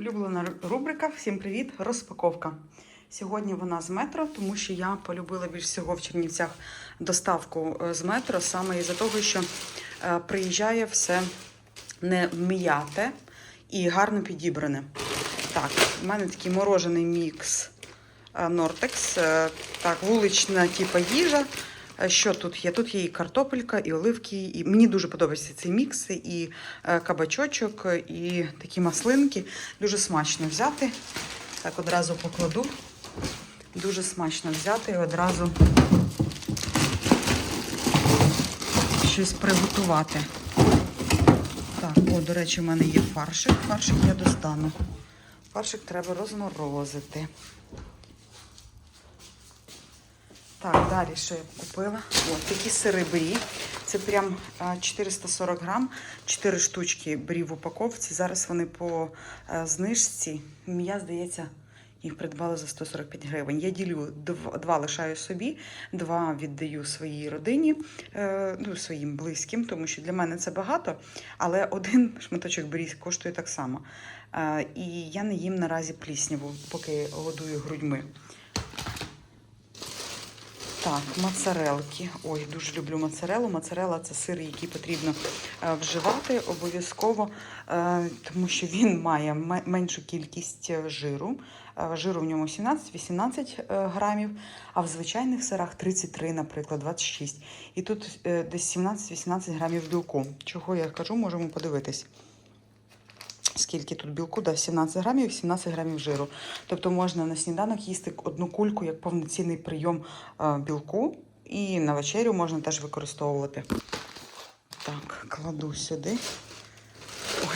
Улюблена рубрика Всім привіт! Розпаковка. Сьогодні вона з метро, тому що я полюбила більш всього в Чернівцях доставку е, з метро, саме із-за того, що е, приїжджає все не м'яте і гарно підібране. Так, в мене такий морожений мікс Нортекс. е, Так, вулична типа їжа. Е, Що тут є? Тут є і картопелька, і оливки. І мені дуже подобається цей мікс, і е, кабачочок, і такі маслинки. Дуже смачно взяти. Так, одразу покладу. Дуже смачно взяти і одразу щось приготувати. Так, о, до речі, у мене є фаршик. Фаршик я достану. Фаршик треба розморозити. Так, далі що я купила? От такі сири брі. Це прям 440 грам, 4 штучки брі в упаковці. Зараз вони по знижці. Я, здається, їх придбала за 145 гривень. Я ділю два, лишаю собі, два віддаю своїй родині, е, ну, своїм близьким, тому що для мене це багато, але один шматочок брі коштує так само. Е, і я не їм наразі плісняву, поки годую грудьми. Так, моцарелки. Ой, дуже люблю моцарелу. Моцарела це сир, який потрібно е, вживати обов'язково, е, тому що він має меншу кількість е, жиру. Жиру в ньому 17-18 е, грамів, а в звичайних сирах 33, наприклад, 26. І тут десь 17-18 грамів білку. Чого я кажу, можемо подивитись. Скільки тут білку? Да, 17 грамів і 17 грамів жиру. Тобто можна на сніданок їсти одну кульку як повноцінний прийом е, білку. І на вечерю можна теж використовувати. Так, кладу сюди.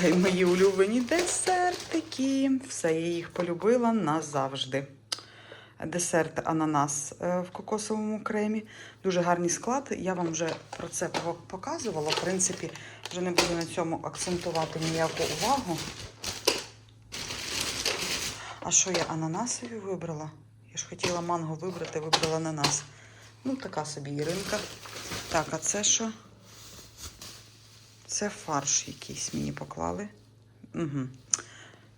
Ой, мої улюблені десертики. Все, я їх полюбила назавжди. Десерт ананас е, в кокосовому кремі. Дуже гарний склад. Я вам вже про це показувала. В принципі, вже не буду на цьому акцентувати ніяку увагу. А що я ананасові вибрала? Я ж хотіла манго вибрати, вибрала ананас. Ну, така собі Іринка. Так, а це що? Це фарш якийсь мені поклали. Угу.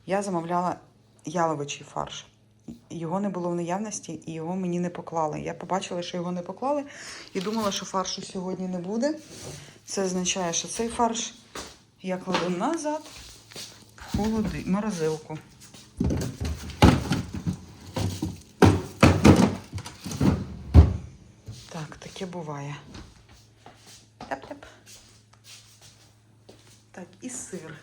Я замовляла яловичий фарш. Його не було в наявності і його мені не поклали. Я побачила, що його не поклали, і думала, що фаршу сьогодні не буде. Це означає, що цей фарш я кладу назад в холоди, морозилку. Так, таке буває. Теп-теп. Так, і сир.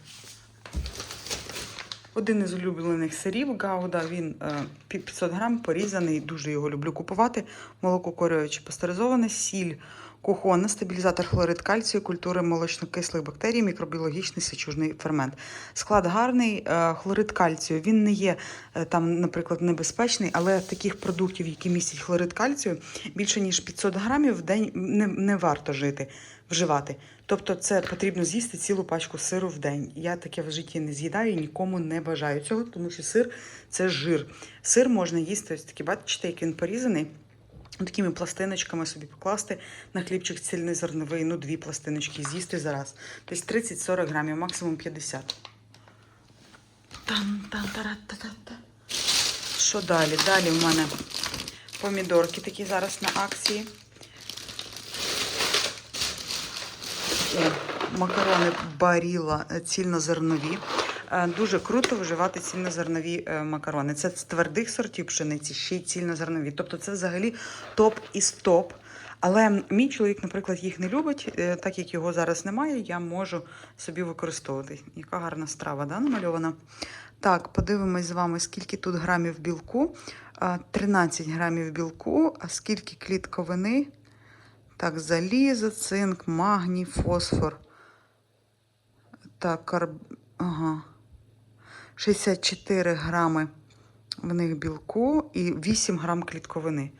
Один із улюблених сирів Гауда. Він е, 500 грам порізаний. Дуже його люблю купувати. Молоко корююче пастеризоване, сіль кухонна, стабілізатор хлорид кальцію, культури молочно-кислих бактерій, мікробіологічний сечужний фермент. Склад гарний, е, хлорид кальцію. Він не є е, там, наприклад, небезпечний, але таких продуктів, які містять хлорид кальцію, більше ніж 500 грамів в день не, не варто жити, вживати. Тобто, це потрібно з'їсти цілу пачку сиру в день. Я таке в житті не з'їдаю і нікому не бажаю цього, тому що сир це жир. Сир можна їсти ось такий, бачите, як він порізаний. Такими пластиночками собі покласти на хлібчик цільнозерновий, ну дві пластиночки з'їсти зараз. Десь 30-40 грамів, максимум 50. Тан-тан-тара-та-та-та. Що далі? Далі в мене помідорки такі зараз на акції. Макарони баріла е, цільнозернові. Е, Дуже круто вживати цільнозернові е, макарони. Це з твердих сортів пшениці, ще й цільнозернові. Тобто це взагалі топ із топ. Але мій чоловік, наприклад, їх не любить, е, так як його зараз немає, я можу собі використовувати. Яка гарна страва, да, намальована? Так, подивимось з вами, скільки тут грамів білку. 13 грамів білку, а скільки клітковини. Так, залізо, цинк, магній, фосфор. Так, карб... ага. 64 грами в них білку і 8 грам клітковини.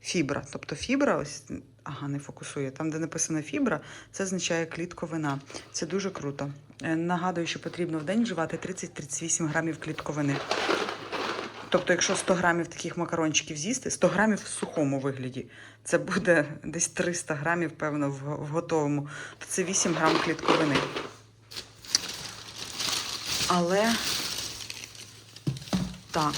Фібра. Тобто фібра, ось, ага, не фокусує. Там, де написано фібра, це означає клітковина. Це дуже круто. Е, Нагадую, що потрібно в день вживати 30-38 грамів клітковини. Тобто, якщо 100 грамів таких макарончиків з'їсти, 100 грамів в сухому вигляді, це буде десь 300 грамів, певно, в, в готовому, то це 8 грам клітковини. Але Так.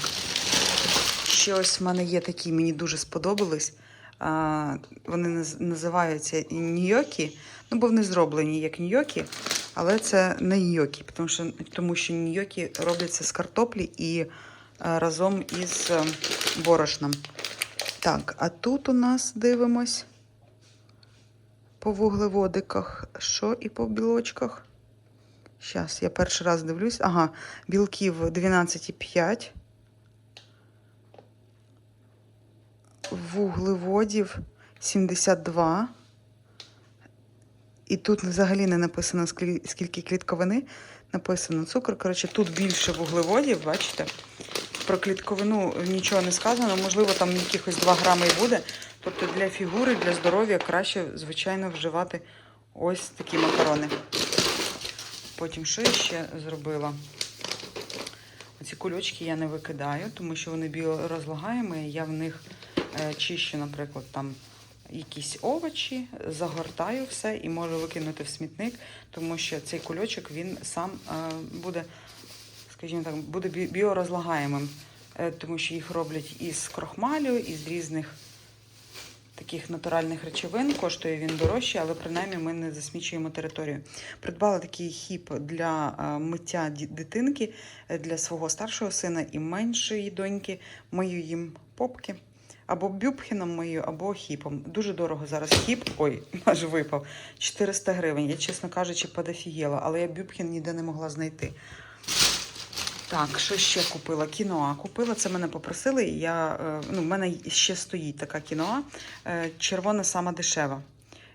Ще ось в мене є такі, мені дуже сподобались. А, вони наз- називаються ньокі. Ну, бо вони зроблені як ньокі, але це не ньокі, тому що, тому що ньокі робляться з картоплі і а, разом із е, борошном. Так, а тут у нас дивимось по вуглеводиках. Що і по білочках? Зараз, я перший раз дивлюсь. Ага, білків 12,5. Вуглеводів 72. І тут взагалі не написано, скільки клітковини. Написано цукор. Коротше, тут більше вуглеводів, бачите? Про клітковину нічого не сказано. Можливо, там якихось 2 грами і буде. Тобто для фігури, для здоров'я краще, звичайно, вживати ось такі макарони. Потім що я ще зробила? Оці кульочки я не викидаю, тому що вони біорозлагаємі. Я в них чищу, наприклад, там якісь овочі, загортаю все і можу викинути в смітник, тому що цей кульочок він сам е, буде, скажімо так, буде біорозлагаємим, е, тому що їх роблять із крохмалю, із різних таких натуральних речовин. Коштує він дорожче, але принаймні ми не засмічуємо територію. Придбала такий хіп для е, миття дитинки е, для свого старшого сина і меншої доньки. Мию їм попки. Або бюбхеном мию, або хіпом. Дуже дорого зараз хіп. Ой, аж випав. 400 гривень. Я, чесно кажучи, подофігела, але я бюбхен ніде не могла знайти. Так, що ще купила? Кіноа купила. Це мене попросили. Я, е, ну, в мене ще стоїть така кіноа. Е, Червона сама дешева.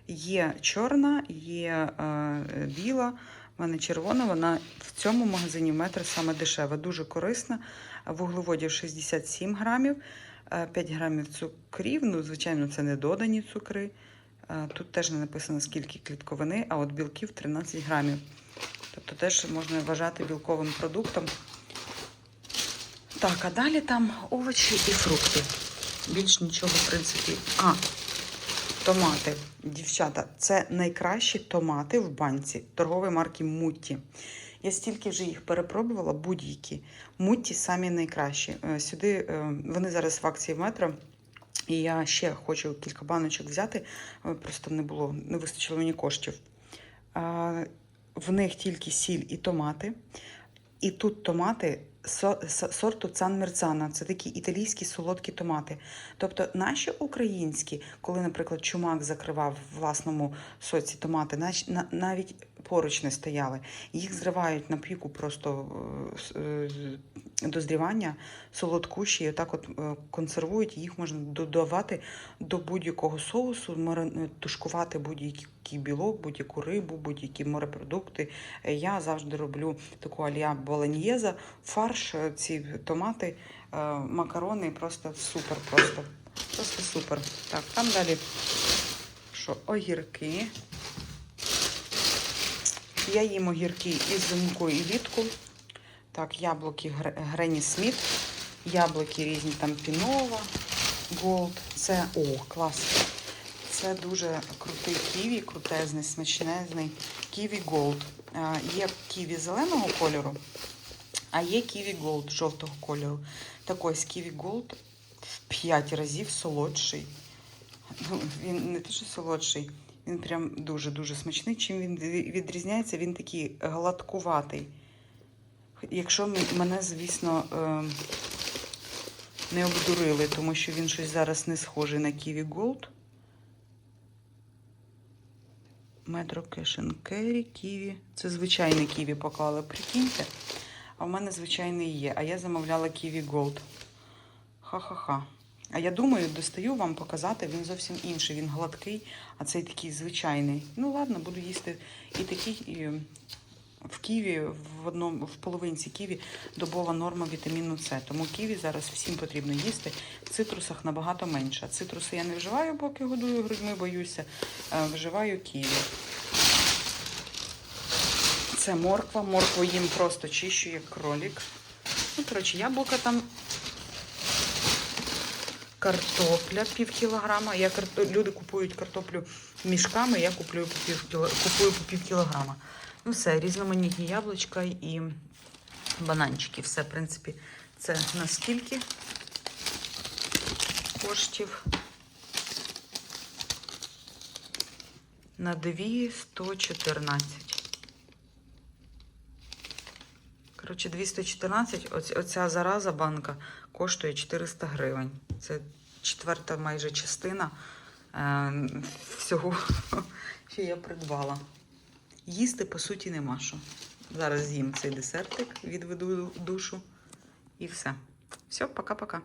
Є чорна, є е, біла. В мене червона, вона в цьому магазині метр саме дешева. Дуже корисна. Вуглеводів 67 грамів, 5 грамів цукрів. Ну, звичайно, це не додані цукри. Тут теж не написано, скільки клітковини, а от білків 13 грамів. Тобто теж можна вважати білковим продуктом. Так, а далі там овочі і фрукти. Більш нічого, в принципі. А, томати. Дівчата, це найкращі томати в банці торгової марки Мутті. Я стільки вже їх перепробувала, будь-які. Мутті самі найкращі. Е, Сюди е, вони зараз в акції в метро. І я ще хочу кілька баночок взяти. е, Просто не було, не вистачило мені коштів. В них тільки сіль і томати. І тут томати сорту Цан Мерцана. Це такі італійські солодкі томати. Тобто наші українські, коли, наприклад, чумак закривав в власному соці томати, навіть поруч не стояли. Їх зривають на піку просто е, е, дозрівання солодкуші, і отак от е, консервують. Їх можна додавати до будь-якого соусу, тушкувати будь-який білок, будь-яку рибу, будь-які морепродукти. Я завжди роблю таку алія болоньєза, фарш, ці томати, макарони, просто супер, просто, просто супер. Так, там далі що, огірки. Я їм огірки із зимкою і влітку. Так, яблуки Гре- Гренні Сміт, яблуки різні там Пінова, Голд. Це о, клас. Це дуже крутий ківі, крутезний, смачнезний. Ківі Голд. Є ківі зеленого кольору, а є ківі Голд жовтого кольору. Так ось ківі Голд в 5 разів солодший. Ну, він не те, що солодший, він прям дуже-дуже смачний. Чим він відрізняється, він такий гладкуватий. Якщо мене, звісно, е, не обдурили, тому що він щось зараз не схожий на Kiwi Gold. Метро Кешен Керрі, Ківі. Це звичайний Ківі поклали, прикиньте. А в мене звичайний є. А я замовляла Kiwi Gold. Ха-ха-ха. А я думаю, достаю вам показати, він зовсім інший. Він гладкий, а цей такий звичайний. Ну ладно, буду їсти і такий. І в ківі, в одному в половинці ківі добова норма вітаміну С. Тому ківі зараз всім потрібно їсти. В цитрусах набагато менше. Цитруси я не вживаю, поки годую грудьми, боюся. Е, Вживаю ківі. Це морква. Моркву їм просто чищу, як кролік. Ну, коротше, яблука там. Картопля пів кілограма. Я карто... Люди купують картоплю мішками, я куплю по пів кіло... купую по пів кілограма. Ну все, різноманітні яблучка і бананчики. Все, в принципі, Це наскільки коштів? На 2 114. Коротше, 214, оць, оця зараза банка коштує 400 гривень. Це четверта майже частина е, всього, що я придбала. Їсти, по суті, нема що. Зараз з'їм цей десертик, відведу душу і все. Все, пока-пока.